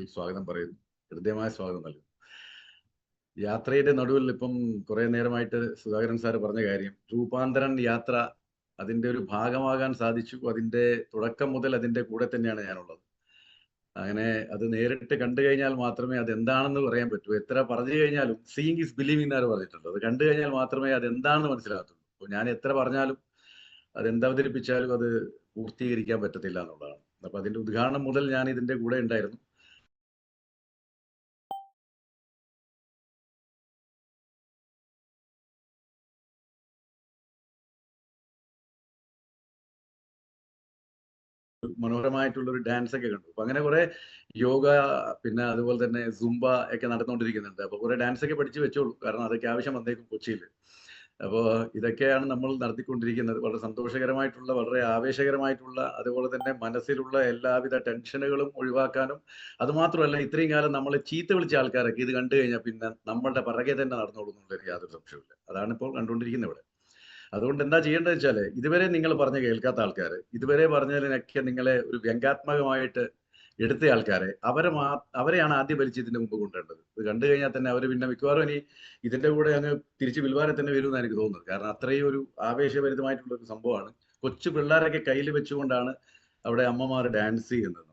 സ്വാഗതം പറയുന്നു. ഹൃദ്യമായ സ്വാഗതം നൽകുന്നു. യാത്രയുടെ നടുവിൽ ഇപ്പം കുറെ നേരമായിട്ട് സുധാകരൻ സാർ പറഞ്ഞ കാര്യം രൂപാന്തരൻ യാത്ര അതിന്റെ ഒരു ഭാഗമാകാൻ സാധിച്ചു. അതിന്റെ തുടക്കം മുതൽ അതിന്റെ കൂടെ തന്നെയാണ് ഞാനുള്ളത്. അങ്ങനെ അത് നേരിട്ട് കണ്ടു കഴിഞ്ഞാൽ മാത്രമേ അത് എന്താണെന്ന് പറയാൻ പറ്റൂ. എത്ര പറഞ്ഞു കഴിഞ്ഞാലും സീയിങ് ഇസ് ബിലീവിംഗ് എന്നാണ് പറഞ്ഞിട്ടുള്ളത്. അത് കണ്ടു കഴിഞ്ഞാൽ മാത്രമേ അത് എന്താണെന്ന് മനസ്സിലാകത്തുള്ളൂ. അപ്പോൾ ഞാൻ എത്ര പറഞ്ഞാലും അത് എന്തവതരിപ്പിച്ചാലും അത് പൂർത്തീകരിക്കാൻ പറ്റത്തില്ല എന്നുള്ളതാണ്. അപ്പൊ അതിന്റെ ഉദ്ഘാടനം മുതൽ ഞാൻ ഇതിന്റെ കൂടെ ഉണ്ടായിരുന്നു. മനോഹരമായിട്ടുള്ള ഒരു ഡാൻസ് ഒക്കെ കണ്ടു. അപ്പൊ അങ്ങനെ കുറെ യോഗ പിന്നെ അതുപോലെ തന്നെ സുംബ ഒക്കെ നടന്നുകൊണ്ടിരിക്കുന്നുണ്ട്. അപ്പൊ കുറെ ഡാൻസ് ഒക്കെ പഠിച്ചു വെച്ചോളൂ. കാരണം അതൊക്കെ ആവശ്യം വന്നേക്കും കൊച്ചിയിൽ. അപ്പോൾ ഇതൊക്കെയാണ് നമ്മൾ നടത്തിക്കൊണ്ടിരിക്കുന്നത്. വളരെ സന്തോഷകരമായിട്ടുള്ള വളരെ ആവേശകരമായിട്ടുള്ള അതുപോലെ തന്നെ മനസ്സിലുള്ള എല്ലാവിധ ടെൻഷനുകളും ഒഴിവാക്കാനും അതുമാത്രമല്ല ഇത്രയും കാലം നമ്മളെ ചീത്ത വിളിച്ച ആൾക്കാരൊക്കെ ഇത് കണ്ടു കഴിഞ്ഞാൽ പിന്നെ നമ്മളുടെ പിറകെ തന്നെ നടന്നോളൂ എന്നുള്ളൊരു യാതൊരു സംശയമില്ല അതാണ് ഇപ്പോൾ കണ്ടുകൊണ്ടിരിക്കുന്നത് ഇവിടെ. അതുകൊണ്ട് എന്താ ചെയ്യേണ്ടത് വെച്ചാൽ ഇതുവരെ നിങ്ങൾ പറഞ്ഞ് കേൾക്കാത്ത ആൾക്കാർ ഇതുവരെ പറഞ്ഞതിനൊക്കെ നിങ്ങളെ ഒരു വ്യംഗാത്മകമായിട്ട് എടുത്ത ആൾക്കാരെ അവരെ മാ അവരെയാണ് ആദ്യം വലിച്ച് ഇതിന്റെ മുമ്പ് കൊണ്ടുവരേണ്ടത്. ഇത് കണ്ടു കഴിഞ്ഞാൽ തന്നെ അവർ പിന്നെ മിക്കവാറും ഇനി ഇതിന്റെ കൂടെ അങ്ങ് തിരിച്ച് വിൽവാരെ തന്നെ വരുമെന്ന് എനിക്ക് തോന്നുന്നത്. കാരണം അത്രയും ഒരു ആവേശഭരിതമായിട്ടുള്ള ഒരു സംഭവമാണ്. കൊച്ചു പിള്ളേരൊക്കെ കയ്യിൽ വെച്ചുകൊണ്ടാണ് അവിടെ അമ്മമാർ ഡാൻസ് ചെയ്യുന്നത്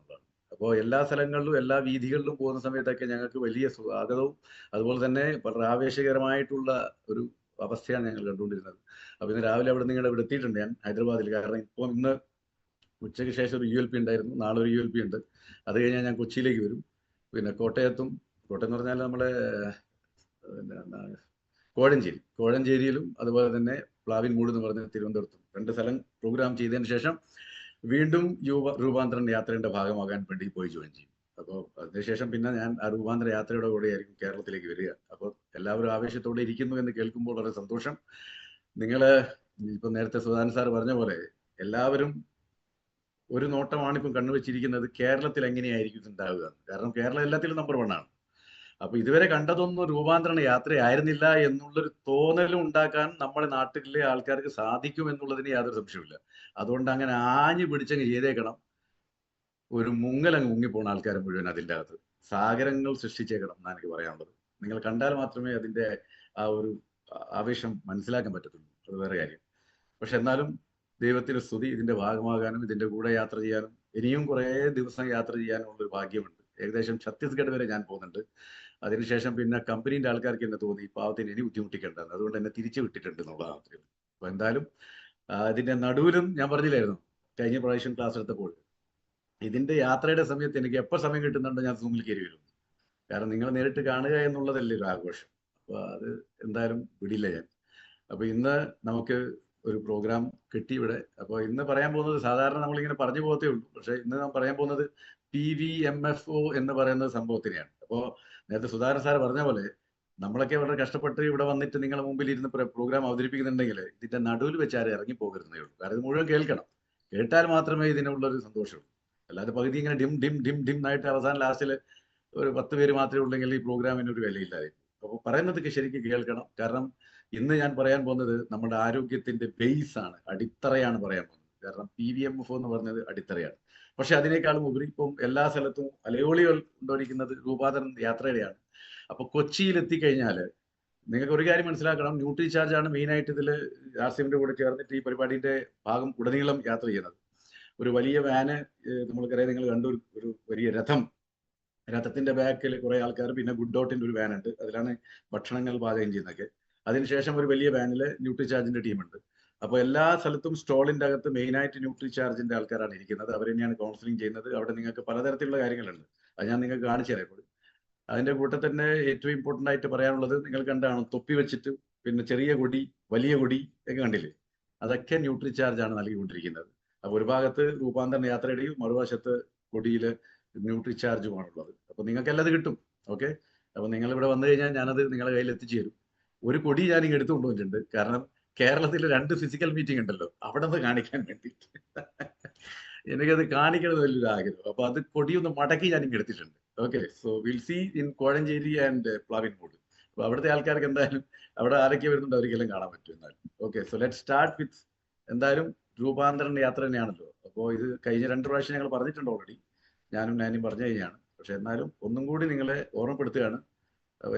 അപ്പോൾ എല്ലാ സ്ഥലങ്ങളിലും എല്ലാ വീഥികളിലും പോകുന്ന സമയത്തൊക്കെ ഞങ്ങൾക്ക് വലിയ സ്വാഗതവും അതുപോലെ തന്നെ വളരെ ആവേശകരമായിട്ടുള്ള ഒരു അവസ്ഥയാണ് ഞങ്ങൾ കണ്ടുകൊണ്ടിരുന്നത്. അപ്പൊ ഇന്ന് രാവിലെ അവിടെ നിങ്ങൾ ഇവിടെ എത്തിയിട്ടുണ്ട് ഞാൻ ഹൈദരാബാദിൽ. കാരണം ഇപ്പൊ ഇന്ന് ഉച്ചയ്ക്ക് ശേഷം ഒരു യു എൽ പി ഉണ്ടായിരുന്നു. നാളെ ഒരു യു എൽ പി ഉണ്ട്. അത് കഴിഞ്ഞാൽ ഞാൻ കൊച്ചിയിലേക്ക് വരും. പിന്നെ കോട്ടയത്തും കോട്ടയം എന്ന് പറഞ്ഞാൽ നമ്മളെ കോഴഞ്ചേരി. കോഴഞ്ചേരിയിലും അതുപോലെ തന്നെ പ്ലാവിൻ മൂട് എന്ന് പറഞ്ഞ തിരുവനന്തപുരത്തും രണ്ട് സ്ഥലം പ്രോഗ്രാം ചെയ്തതിന് ശേഷം വീണ്ടും യുവ രൂപാന്തരം യാത്രയുടെ ഭാഗമാകാൻ വേണ്ടി പോയി ജോയിൻ ചെയ്യും. അപ്പോൾ അതിനുശേഷം പിന്നെ ഞാൻ ആ രൂപാന്തര യാത്രയുടെ കൂടെ ആയിരിക്കും കേരളത്തിലേക്ക് വരിക. അപ്പോൾ എല്ലാവരും ആവേശത്തോടെ ഇരിക്കുന്നു എന്ന് കേൾക്കുമ്പോൾ വളരെ സന്തോഷം. നിങ്ങൾ ഇപ്പൊ നേരത്തെ സുധാൻ സാർ പറഞ്ഞ പോലെ എല്ലാവരും ഒരു നോട്ടമാണ് ഇപ്പം കണ്ണുവെച്ചിരിക്കുന്നത് കേരളത്തിൽ എങ്ങനെയായിരിക്കും ഉണ്ടാവുക. കാരണം കേരളം എല്ലാത്തിലും നമ്പർ വൺ ആണ്. അപ്പൊ ഇതുവരെ കണ്ടതൊന്നും രൂപാന്തരണ യാത്രയായിരുന്നില്ല എന്നുള്ളൊരു തോന്നലും ഉണ്ടാക്കാൻ നമ്മുടെ നാട്ടിലെ ആൾക്കാർക്ക് സാധിക്കും എന്നുള്ളതിന് യാതൊരു സംശയമില്ല അതുകൊണ്ട് അങ്ങനെ ആഞ്ഞു പിടിച്ചങ്ങ് ചെയ്തേക്കണം. ഒരു മുങ്ങലങ്ങ് മുങ്ങിപ്പോണ ആൾക്കാരെ മുഴുവൻ അതിന്റെ അകത്ത്. സാഗരങ്ങൾ സൃഷ്ടിച്ചേക്കണം എന്നാണ് എനിക്ക് പറയാനുള്ളത്. നിങ്ങൾ കണ്ടാൽ മാത്രമേ അതിന്റെ ആ ഒരു ആവേശം മനസ്സിലാക്കാൻ പറ്റത്തുള്ളൂ. അത് വേറെ കാര്യം. പക്ഷെ എന്നാലും ദൈവത്തിന്റെ സ്തുതി ഇതിന്റെ ഭാഗമാകാനും ഇതിന്റെ കൂടെ യാത്ര ചെയ്യാനും ഇനിയും കുറേ ദിവസം യാത്ര ചെയ്യാനുള്ള ഒരു ഭാഗ്യമുണ്ട്. ഏകദേശം ഛത്തീസ്ഗഡ് വരെ ഞാൻ പോകുന്നുണ്ട്. അതിനുശേഷം പിന്നെ കമ്പനീന്റെ ആൾക്കാർക്ക് എന്നെ തോന്നി പാവത്തിന് ഇനി ബുദ്ധിമുട്ടിക്കേണ്ടത് അതുകൊണ്ട് എന്നെ തിരിച്ചു വിട്ടിട്ടുണ്ട് എന്നുള്ളതാണ് അപ്പൊ എന്തായാലും അതിന്റെ നടുവിലും ഞാൻ പറഞ്ഞില്ലായിരുന്നു. കഴിഞ്ഞ പ്രാവശ്യം ക്ലാസ് എടുത്തപ്പോൾ ഇതിന്റെ യാത്രയുടെ സമയത്ത് എനിക്ക് എപ്പോൾ സമയം കിട്ടുന്നുണ്ടോ ഞാൻ സൂമിൽ കയറി വരും. കാരണം നിങ്ങൾ നേരിട്ട് കാണുക എന്നുള്ളതല്ലേ ഒരു ആഘോഷം. അപ്പൊ അത് എന്തായാലും വിടില്ല ഞാൻ. അപ്പൊ ഇന്ന് നമുക്ക് ഒരു പ്രോഗ്രാം കിട്ടി ഇവിടെ. അപ്പോൾ ഇന്ന് പറയാൻ പോകുന്നത് സാധാരണ നമ്മളിങ്ങനെ പറഞ്ഞു പോകത്തേ ഉള്ളൂ. പക്ഷെ ഇന്ന് നാം പറയാൻ പോകുന്നത് P V M F O എന്ന് പറയുന്ന സംഭവത്തിനെയാണ്. അപ്പോൾ നേരത്തെ സുധാകരൻ സാർ പറഞ്ഞ പോലെ നമ്മളൊക്കെ വളരെ കഷ്ടപ്പെട്ട് ഇവിടെ വന്നിട്ട് നിങ്ങളുടെ മുമ്പിൽ ഇരുന്ന് പ്രോഗ്രാം അവതരിപ്പിക്കുന്നുണ്ടെങ്കിൽ ഇതിന്റെ നടുവിൽ വെച്ച് ഇറങ്ങി പോകരുന്നേ ഉള്ളൂ. കാരണം ഇത് മുഴുവൻ കേൾക്കണം. കേട്ടാൽ മാത്രമേ ഇതിനുള്ളൊരു സന്തോഷമുള്ളൂ. അല്ലാതെ പകുതി ഇങ്ങനെ ഡിം ഡിം ഡിം ഡിം ആയിട്ട് അവസാനം ലാസ്റ്റിൽ ഒരു പത്ത് പേര് മാത്രമേ ഉള്ളെങ്കിൽ ഈ പ്രോഗ്രാമിന് ഒരു വിലയില്ലായിരിക്കും അപ്പോൾ പറയുന്നതൊക്കെ ശരിക്കും കേൾക്കണം. കാരണം ഇന്ന് ഞാൻ പറയാൻ പോകുന്നത് നമ്മുടെ ആരോഗ്യത്തിന്റെ ബേസ് ആണ്. അടിത്തറയാണ് പറയാൻ പോകുന്നത്. കാരണം പി വി എം എഫ് എന്ന് പറഞ്ഞത് അടിത്തറയാണ്. പക്ഷെ അതിനേക്കാളും ഉപരി ഇപ്പം എല്ലാ സ്ഥലത്തും അലയോളികൾ കൊണ്ടുവരിക്കുന്നത് രൂപാന്തരം യാത്രയുടെയാണ്. അപ്പൊ കൊച്ചിയിൽ എത്തിക്കഴിഞ്ഞാൽ നിങ്ങൾക്ക് ഒരു കാര്യം മനസ്സിലാക്കണം. ന്യൂട്രി ചാർജ് ആണ് മെയിൻ ആയിട്ട് ഇതിൽ ആർ സി എമ്മിന്റെ കൂടെ ചേർന്നിട്ട് ഈ പരിപാടിന്റെ ഭാഗം ഉടനീളം യാത്ര ചെയ്യുന്നത്. ഒരു വലിയ വാന് നമ്മൾക്കറിയാം നിങ്ങൾ കണ്ടു ഒരു വലിയ രഥം. രഥത്തിന്റെ ബാക്കിൽ കുറെ ആൾക്കാർ പിന്നെ ഗുഡ് ഡോട്ടിന്റെ ഒരു വാൻ ഉണ്ട്. അതിലാണ് ഭക്ഷണങ്ങൾ പാചകം ചെയ്യുന്നതൊക്കെ. അതിനുശേഷം ഒരു വലിയ വാനിൽ ന്യൂട്രി ചാർജിന്റെ ടീമുണ്ട് അപ്പോൾ എല്ലാ സ്ഥലത്തും സ്റ്റോളിന്റെ അകത്ത് മെയിനായിട്ട് ന്യൂട്രി ചാർജിന്റെ ആൾക്കാരാണ് ഇരിക്കുന്നത്. അവർ തന്നെയാണ് കൗൺസിലിംഗ് ചെയ്യുന്നത്. അവിടെ നിങ്ങൾക്ക് പലതരത്തിലുള്ള കാര്യങ്ങളുണ്ട്. അത് ഞാൻ നിങ്ങൾക്ക് കാണിച്ചു തരാം ഇപ്പോൾ. അതിന്റെ കൂട്ടത്തിൽ തന്നെ ഏറ്റവും ഇമ്പോർട്ടന്റ് ആയിട്ട് പറയാനുള്ളത് നിങ്ങൾ കണ്ടാണ്? തൊപ്പി വെച്ചിട്ട് പിന്നെ ചെറിയ കൊടി വലിയ കൊടി ഒക്കെ കണ്ടില്ലേ? അതൊക്കെ ന്യൂട്രി ചാർജ് ആണ് നൽകിക്കൊണ്ടിരിക്കുന്നത്. ഒരു ഭാഗത്ത് രൂപാന്തരണ യാത്രയുടെയും മറുവശത്ത് കൊടിയിൽ ന്യൂട്രി ചാർജുമാണുള്ളത് അപ്പൊ നിങ്ങൾക്ക് എല്ലാം കിട്ടും. ഓക്കെ? അപ്പൊ നിങ്ങൾ ഇവിടെ വന്നു കഴിഞ്ഞാൽ ഞാനത് നിങ്ങളുടെ കയ്യിൽ എത്തിച്ചു തരും. ഒരു കൊടി ഞാൻ ഇങ്ങനെ എടുത്തു കൊണ്ടുവന്നിട്ടുണ്ട്. കാരണം കേരളത്തിൽ രണ്ട് ഫിസിക്കൽ മീറ്റിംഗ് ഉണ്ടല്ലോ. അവിടെ നിന്ന് കാണിക്കാൻ വേണ്ടിയിട്ട്. എനിക്കത് കാണിക്കണത് വലിയൊരു ആഗ്രഹം. അപ്പൊ അത് കൊടിയൊന്ന് മടക്കി ഞാൻ ഇങ്ങനെ എടുത്തിട്ടുണ്ട്. Okay? So will see in Kozhencherry and Plavinmood അപ്പൊ അവിടുത്തെ ആൾക്കാർക്ക് എന്തായാലും അവിടെ ആരൊക്കെ വരുന്നുണ്ട്. അവർക്കെല്ലാം കാണാൻ പറ്റും എന്നാലും. Okay? So let start with എന്തായാലും രൂപാന്തരണ യാത്ര തന്നെയാണല്ലോ. അപ്പോൾ ഇത് കഴിഞ്ഞ രണ്ട് പ്രാവശ്യം ഞങ്ങൾ പറഞ്ഞിട്ടുണ്ട് ഓൾറെഡി ഞാനും ഞാനും പറഞ്ഞു കഴിഞ്ഞാണ്. പക്ഷെ എന്നാലും ഒന്നും കൂടി നിങ്ങളെ ഓർമ്മപ്പെടുത്തുകയാണ്.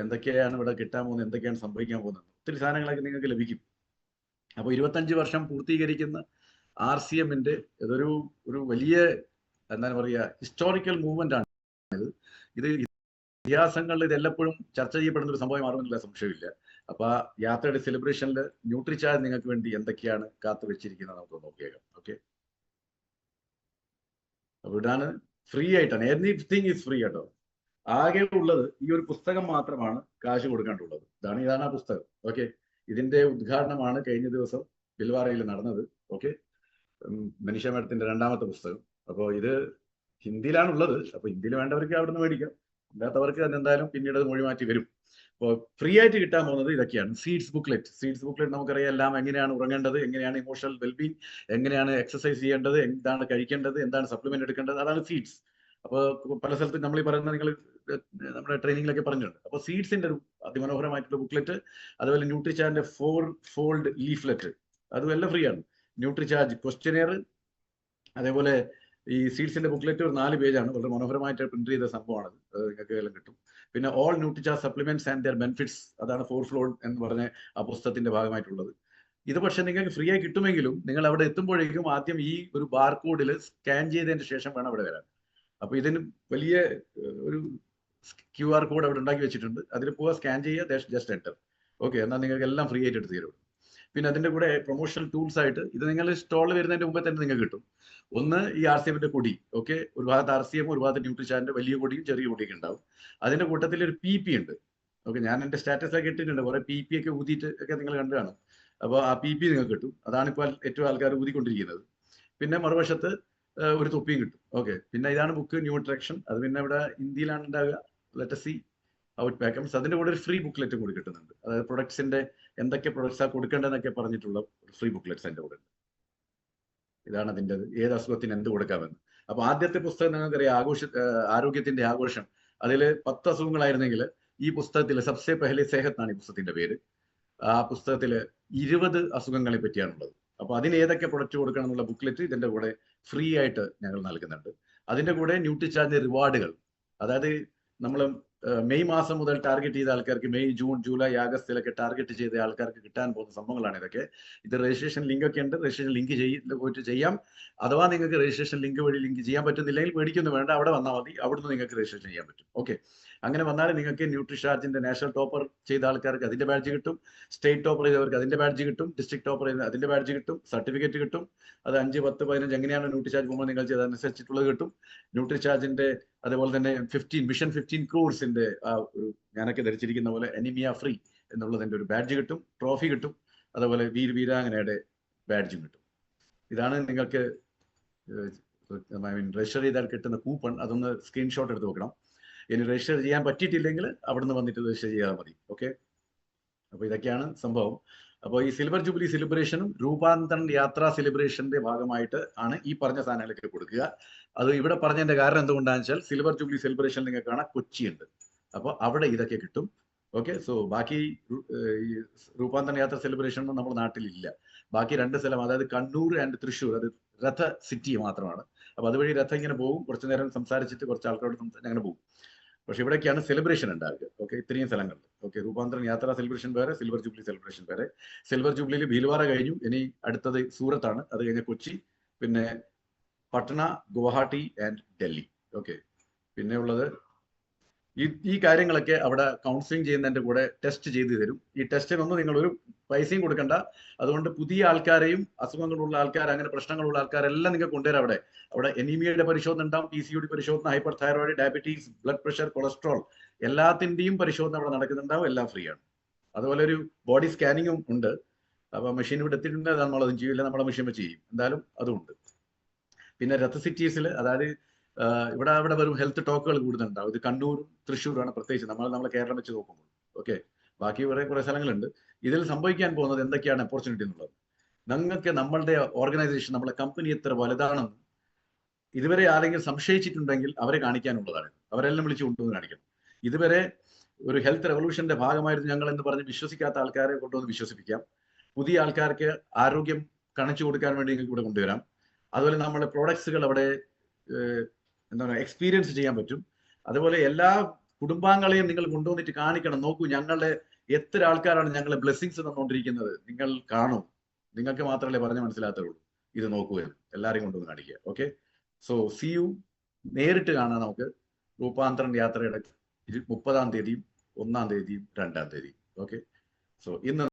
എന്തൊക്കെയാണ് ഇവിടെ കിട്ടാൻ പോകുന്നത്? എന്തൊക്കെയാണ് സംഭവിക്കാൻ പോകുന്നത്? ഒത്തിരി സാധനങ്ങളൊക്കെ നിങ്ങൾക്ക് ലഭിക്കും. അപ്പോൾ ഇരുപത്തഞ്ച് വർഷം പൂർത്തീകരിക്കുന്ന ആർ സി എമ്മിന്റെ ഇതൊരു ഒരു വലിയ എന്താണ് പറയുക ഹിസ്റ്റോറിക്കൽ മൂവ്മെന്റ് ആണ് ഇത്. ഇത് ഇതിഹാസങ്ങളിൽ ഇത് എല്ലപ്പോഴും ചർച്ച ചെയ്യപ്പെടുന്ന ഒരു സംഭവം മാറുമെന്നുള്ള സംശയമില്ല അപ്പൊ ആ യാത്രയുടെ സെലിബ്രേഷനിൽ ന്യൂട്രിചാർജ് നിങ്ങൾക്ക് വേണ്ടി എന്തൊക്കെയാണ് കാത്തു വെച്ചിരിക്കുന്നത് നമുക്ക് നോക്കിയേക്കാം. ഓക്കെ അപ്പൊ ഇതാണ് ഫ്രീ ആയിട്ടാണ്. എനിത്തിങ് ഈസ് ഫ്രീ കേട്ടോ. ആകെ ഉള്ളത് ഈ ഒരു പുസ്തകം മാത്രമാണ് കാശ് കൊടുക്കാണ്ടുള്ളത്. ഇതാണ് ഇതാണ് ആ പുസ്തകം. ഓക്കെ ഇതിന്റെ ഉദ്ഘാടനമാണ് കഴിഞ്ഞ ദിവസം ബിൽവാറയിൽ നടന്നത്. ഓക്കെ മനുഷ്യ മേഡത്തിന്റെ രണ്ടാമത്തെ പുസ്തകം. അപ്പോൾ ഇത് ഹിന്ദിയിലാണ് ഉള്ളത് അപ്പൊ ഹിന്ദിയിൽ വേണ്ടവർക്ക് അവിടെ നിന്ന് മേടിക്കാം. അല്ലാത്തവർക്ക് തന്നെ എന്തായാലും പിന്നീട് അത് മൊഴി മാറ്റി വരും. ഫ്രീ ആയിട്ട് കിട്ടാൻ പോകുന്നത് ഇതൊക്കെയാണ്. സീഡ്സ് ബുക്ക്ലെറ്റ് സീഡ്സ് ബുക്ക്ലെറ്റ് നമുക്കറിയാം എല്ലാം എങ്ങനെയാണ് ഉറങ്ങേണ്ടത് എങ്ങനെയാണ് ഇമോഷണൽ വെൽബീങ് എങ്ങനെയാണ് എക്സസൈസ് ചെയ്യേണ്ടത് എന്താണ് കഴിക്കേണ്ടത് എന്താണ് സപ്ലിമെന്റ് എടുക്കേണ്ടത് അതാണ് സീഡ്സ് അപ്പോൾ പല സ്ഥലത്തും നമ്മൾ ഈ പറയുന്ന നിങ്ങൾ നമ്മുടെ ട്രെയിനിങ്ങിലൊക്കെ പറഞ്ഞിട്ടുണ്ട്. അപ്പോൾ സീഡ്സിന്റെ ഒരു അതിമനോഹരമായിട്ടുള്ള ബുക്ക്ലെറ്റ് അതുപോലെ ന്യൂട്രിചാറിന്റെ ഫോർ ഫോൾഡ് ലീഫ്ലെറ്റ് അതും എല്ലാം ഫ്രീ ആണ്. ന്യൂട്രിചാർജ് ക്വസ്റ്റ്യനെയർ അതേപോലെ ഈ സീഡ്സിന്റെ ബുക്ക്ലെറ്റ് ഒരു നാല് പേജാണ്. വളരെ മനോഹരമായിട്ട് പ്രിന്റ് ചെയ്ത സംഭവമാണ് നിങ്ങൾക്ക് എല്ലാം കിട്ടും. പിന്നെ all nutrition supplements and their benefits അതാണ് ഫോർ ഫ്ലോഡ് എന്ന് പറഞ്ഞ ആ പുസ്തകത്തിന്റെ ഭാഗമായിട്ടുള്ളത്. ഇത് പക്ഷെ നിങ്ങൾക്ക് ഫ്രീ ആയി കിട്ടുമെങ്കിലും നിങ്ങൾ അവിടെ എത്തുമ്പോഴേക്കും ആദ്യം ഈ ഒരു ബാർകോഡിൽ സ്കാൻ ചെയ്തതിന് ശേഷം വേണം അവിടെ വരാൻ. അപ്പൊ ഇതിന് വലിയ ഒരു ക്യു ആർ കോഡ് അവിടെ ഉണ്ടാക്കി വെച്ചിട്ടുണ്ട്. അതിൽ പോവുക സ്കാൻ ചെയ്യുക ജസ്റ്റ് എന്റർ ഓക്കെ എന്നാൽ നിങ്ങൾക്ക് എല്ലാം ഫ്രീ ആയിട്ട് എടുത്ത് തരും പിന്നെ അതിന്റെ കൂടെ പ്രൊമോഷണൽ ടൂൾസ് ആയിട്ട് ഇത് നിങ്ങൾ സ്റ്റോളിൽ വരുന്നതിന്റെ മുമ്പേ തന്നെ നിങ്ങൾക്ക് കിട്ടും. ഒന്ന് ഈ ആർ സി എമ്മിന്റെ കൊടി ഓക്കെ ഒരു ഭാഗത്ത് ആർ സി എം ഒരു ഭാഗത്ത് ന്യൂട്രിചാറിന്റെ വലിയ കൊടിയും ചെറിയ കൊടിയൊക്കെ ഉണ്ടാവും. അതിന്റെ കൂട്ടത്തിൽ ഒരു പി പി ഉണ്ട്. ഓക്കെ ഞാൻ എന്റെ സ്റ്റാറ്റസ് ഒക്കെ ഇട്ടിട്ടുണ്ട്. കുറെ പി പി ഒക്കെ ഊതിയിട്ട് ഒക്കെ നിങ്ങൾ കണ്ടു കാണും. അപ്പോൾ ആ പി പി നിങ്ങൾക്ക് കിട്ടും. അതാണ് ഇപ്പോൾ ഏറ്റവും ആൾക്കാർ ഊതിക്കൊണ്ടിരിക്കുന്നത്. പിന്നെ മറുവശത്ത് ഒരു തൊപ്പിയും കിട്ടും. ഓക്കെ പിന്നെ ഇതാണ് ബുക്ക് ന്യൂ അട്രാക്ഷൻ അത് പിന്നെ ഇവിടെ ഇന്ത്യയിലാണ് ഉണ്ടാവുക. ലെറ്റ് സി ഔട്ട് പാക്കംസ് അതിന്റെ കൂടെ ഒരു ഫ്രീ ബുക്ക്ലെറ്റ് കൂടി കിട്ടുന്നുണ്ട്. അതായത് പ്രൊഡക്ട്സിന്റെ എന്തൊക്കെ പ്രൊഡക്ട്സ് ആ കൊടുക്കേണ്ടതെന്നൊക്കെ പറഞ്ഞിട്ടുള്ള ഫ്രീ ബുക്ക്ലെറ്റ്സ് അതിന്റെ കൂടെ ഉണ്ട്. ഇതാണ് അതിന്റെ ഏത് അസുഖത്തിന് എന്ത് കൊടുക്കാമെന്ന്. അപ്പൊ ആദ്യത്തെ പുസ്തകം നിങ്ങൾക്കറിയാം ആഘോഷ ആരോഗ്യത്തിന്റെ ആഘോഷം. അതിൽ പത്ത് അസുഖങ്ങളായിരുന്നെങ്കിൽ ഈ പുസ്തകത്തിൽ സബ്സെ പെഹലി സേഹത്ത് ആണ് ഈ പുസ്തകത്തിന്റെ പേര്. ആ പുസ്തകത്തിൽ ഇരുപത് അസുഖങ്ങളെ പറ്റിയാണുള്ളത്. അപ്പൊ അതിന് ഏതൊക്കെ പ്രൊഡക്റ്റ് കൊടുക്കണം എന്നുള്ള ബുക്ക്ലെറ്റ് ഇതിന്റെ കൂടെ ഫ്രീ ആയിട്ട് ഞങ്ങൾ നൽകുന്നുണ്ട്. അതിന്റെ കൂടെ ന്യൂട്രിചാർജ് റിവാർഡുകൾ അതായത് നമ്മൾ മെയ് മാസം മുതൽ ടാർഗറ്റ് ചെയ്ത ആൾക്കാർക്ക് മെയ് ജൂൺ ജൂലൈ ആഗസ്റ്റിലൊക്കെ ടാർഗറ്റ് ചെയ്ത ആൾക്കാർക്ക് കിട്ടാൻ പോകുന്ന സംഭവങ്ങളാണ് ഇതൊക്കെ. ഇത് രജിസ്ട്രേഷൻ ലിങ്ക് ഒക്കെ ഉണ്ട്. രജിസ്ട്രേഷൻ ലിങ്ക് പോയിട്ട് ചെയ്യാം. അഥവാ നിങ്ങൾക്ക് രജിസ്ട്രേഷൻ ലിങ്ക് വഴി ലിങ്ക് ചെയ്യാൻ പറ്റുന്നില്ലെങ്കിൽ പേടിക്കൊന്നും വേണ്ട. അവിടെ വന്നാൽ മതി. അവിടുന്ന് നിങ്ങൾക്ക് രജിസ്ട്രേഷൻ ചെയ്യാൻ പറ്റും. ഓക്കെ അങ്ങനെ വന്നാൽ നിങ്ങൾക്ക് ന്യൂട്രിഷാർജിന്റെ നാഷണൽ ടോപ്പർ ചെയ്ത ആൾക്കാർക്ക് അതിന്റെ ബാഡ്ജ് കിട്ടും. സ്റ്റേറ്റ് ടോപ്പർ ചെയ്തവർക്ക് അതിന്റെ ബാഡ്ജ് കിട്ടും. ഡിസ്ട്രിക്ട് ടോപ്പർ ചെയ്ത അതിന്റെ ബാഡ്ജ് കിട്ടും. സർട്ടിഫിക്കറ്റ് കിട്ടും. അത് അഞ്ച് പത്ത് പതിനഞ്ച് എങ്ങനെയാണ് ന്യൂട്രിചാർജ് പോകുമ്പോൾ നിങ്ങൾ ചെയ്തതനുസരിച്ചിട്ടുള്ളത് കിട്ടും. ന്യൂട്രിചാർജിന്റെ അതുപോലെ തന്നെ ഫിഫ്റ്റീൻ മിഷൻ ഫിഫ്റ്റീൻ ക്രോർസിന്റെ ആ ഒരു ഞാനൊക്കെ ധരിച്ചിരിക്കുന്ന പോലെ അനിമിയ ഫ്രീ എന്നുള്ളതിന്റെ ഒരു ബാഡ്ജ് കിട്ടും ട്രോഫി കിട്ടും അതുപോലെ വീർ വീരാംഗനയുടെ ബാഡ്ജും കിട്ടും. ഇതാണ് നിങ്ങൾക്ക് ഐ മീൻ രജിസ്റ്റർ ചെയ്താൽ കിട്ടുന്ന കൂപ്പൺ അതൊന്ന് സ്ക്രീൻഷോട്ട് എടുത്ത് വെക്കണം. ഇനി രജിസ്റ്റർ ചെയ്യാൻ പറ്റിയിട്ടില്ലെങ്കിൽ അവിടുന്ന് വന്നിട്ട് രജിസ്റ്റർ ചെയ്താൽ മതി. ഓക്കെ അപ്പോൾ ഇതൊക്കെയാണ് സംഭവം. അപ്പോൾ ഈ സിൽവർ ജൂബിലി സെലിബ്രേഷനും രൂപാന്തരൻ യാത്രാ സെലിബ്രേഷന്റെ ഭാഗമായിട്ട് ആണ് ഈ പറഞ്ഞ സാധനങ്ങളൊക്കെ കൊടുക്കുക. അത് ഇവിടെ പറഞ്ഞതിന്റെ കാരണം എന്തുകൊണ്ടാണെന്ന് വെച്ചാൽ സിൽവർ ജൂബിലി സെലിബ്രേഷൻ നിങ്ങൾക്ക് കാണാൻ കൊച്ചി ഉണ്ട് അപ്പോൾ അവിടെ ഇതൊക്കെ കിട്ടും. ഓക്കെ സോ ബാക്കി ഈ രൂപാന്തരൻ യാത്ര സെലിബ്രേഷൻ ഒന്നും നമ്മുടെ നാട്ടിലില്ല. ബാക്കി രണ്ട് സ്ഥലം അതായത് കണ്ണൂർ ആൻഡ് തൃശ്ശൂർ അത് രഥ സിറ്റി മാത്രമാണ്. അപ്പൊ അതുവഴി രഥം ഇങ്ങനെ പോകും. കുറച്ചു നേരം സംസാരിച്ചിട്ട് കുറച്ച് ആൾക്കാരോട് അങ്ങനെ പോകും. പക്ഷെ ഇവിടേക്കാണ് സെലിബ്രേഷൻ ഉണ്ടാവുക. ഓക്കെ ഇത്രയും സ്ഥലങ്ങളിൽ. ഓക്കെ രൂപാന്തരം യാത്രാ സെലിബ്രേഷൻ വേറെ സിൽവർ ജൂബിലി സെലിബ്രേഷൻ വേറെ. സിൽവർ ജൂബിലിയിൽ ഭീൽവാറ കഴിഞ്ഞു. ഇനി അടുത്തത് സൂറത്താണ്. അത് കഴിഞ്ഞ കൊച്ചി പിന്നെ പട്ന ഗുവാഹട്ടി ആൻഡ് ഡൽഹി. ഓക്കെ പിന്നെ ഉള്ളത് ഈ ഈ കാര്യങ്ങളൊക്കെ അവിടെ കൗൺസിലിംഗ് ചെയ്യുന്നതിന്റെ കൂടെ ടെസ്റ്റ് ചെയ്തു തരും. ഈ ടെസ്റ്റിനൊന്നും നിങ്ങൾ ഒരു പൈസയും കൊടുക്കണ്ട. അതുകൊണ്ട് പുതിയ ആൾക്കാരെയും അസുഖങ്ങളുള്ള ആൾക്കാർ അങ്ങനെ പ്രശ്നങ്ങളുള്ള ആൾക്കാരെല്ലാം നിങ്ങൾക്ക് കൊണ്ടുവരാം അവിടെ. അവിടെ എനിമിയയുടെ പരിശോധന ഉണ്ടാവും പി സി യു പരിശോധന hyperthyroid diabetes blood pressure cholesterol എല്ലാത്തിന്റെയും പരിശോധന അവിടെ നടക്കുന്നുണ്ടാവും എല്ലാം ഫ്രീ ആണ്. അതുപോലെ ഒരു ബോഡി സ്കാനിങ്ങും ഉണ്ട്. അപ്പൊ മെഷീൻ ഇവിടെ എത്തിയിട്ടുണ്ട് നമ്മളതും ചെയ്യില്ല നമ്മുടെ മെഷീൻ വെച്ച് ചെയ്യും. എന്തായാലും അതുമുണ്ട് പിന്നെ രഥ സിറ്റീസിൽ അതായത് ഇവിടെ അവിടെ വരും ഹെൽത്ത് ടോക്കുകൾ കൂടുതലുണ്ടാവും ഇത് കണ്ണൂരും തൃശ്ശൂരാണ് പ്രത്യേകിച്ച്. നമ്മൾ നമ്മളെ കേരളം വെച്ച് നോക്കുമ്പോൾ. ഓക്കെ ബാക്കി വേറെ കുറെ സ്ഥലങ്ങളുണ്ട്. ഇതിൽ സംഭവിക്കാൻ പോകുന്നത് എന്തൊക്കെയാണ് ഓപ്പർച്യൂണിറ്റി എന്നുള്ളത്? നിങ്ങൾക്ക് നമ്മളുടെ ഓർഗനൈസേഷൻ നമ്മളെ കമ്പനി എത്ര വലുതാണെന്ന് ഇതുവരെ ആരെങ്കിലും സംശയിച്ചിട്ടുണ്ടെങ്കിൽ അവരെ കാണിക്കാനുള്ളതാണ്. അവരെല്ലാം വിളിച്ചു കൊണ്ടുവന്ന് കാണിക്കണം. ഇതുവരെ ഒരു ഹെൽത്ത് റെവല്യൂഷന്റെ ഭാഗമായിരുന്നു ഞങ്ങൾ എന്ന് പറഞ്ഞ് വിശ്വസിക്കാത്ത ആൾക്കാരെ കൊണ്ടുവന്ന് വിശ്വസിപ്പിക്കാം. പുതിയ ആൾക്കാർക്ക് ആരോഗ്യം കാണിച്ചു കൊടുക്കാൻ വേണ്ടി നിങ്ങൾക്ക് ഇവിടെ കൊണ്ടുവരാം. അതുപോലെ നമ്മുടെ പ്രോഡക്ട്സുകൾ അവിടെ എന്താ പറയുക എക്സ്പീരിയൻസ് ചെയ്യാൻ പറ്റും. അതുപോലെ എല്ലാ കുടുംബാംഗങ്ങളെയും നിങ്ങൾ കൊണ്ടുവന്നിട്ട് കാണിക്കണം. നോക്കൂ ഞങ്ങളുടെ എത്ര ആൾക്കാരാണ് ഞങ്ങൾ ബ്ലെസ്സിങ്സ് തന്നുകൊണ്ടിരിക്കുന്നത്. നിങ്ങൾ കാണും. നിങ്ങൾക്ക് മാത്രമല്ലേ പറഞ്ഞ് മനസ്സിലാത്തുള്ളൂ ഇത് നോക്കൂ എന്ന്. എല്ലാവരെയും കൊണ്ടുവന്ന് കാണിക്കുക. ഓക്കെ? സോ സി യു നേരിട്ട് കാണാൻ നമുക്ക്. രൂപാന്തരൻ യാത്രയുടെ മുപ്പതാം തീയതിയും ഒന്നാം തീയതിയും രണ്ടാം തീയതിയും. ഓക്കെ? സോ ഇന്ന്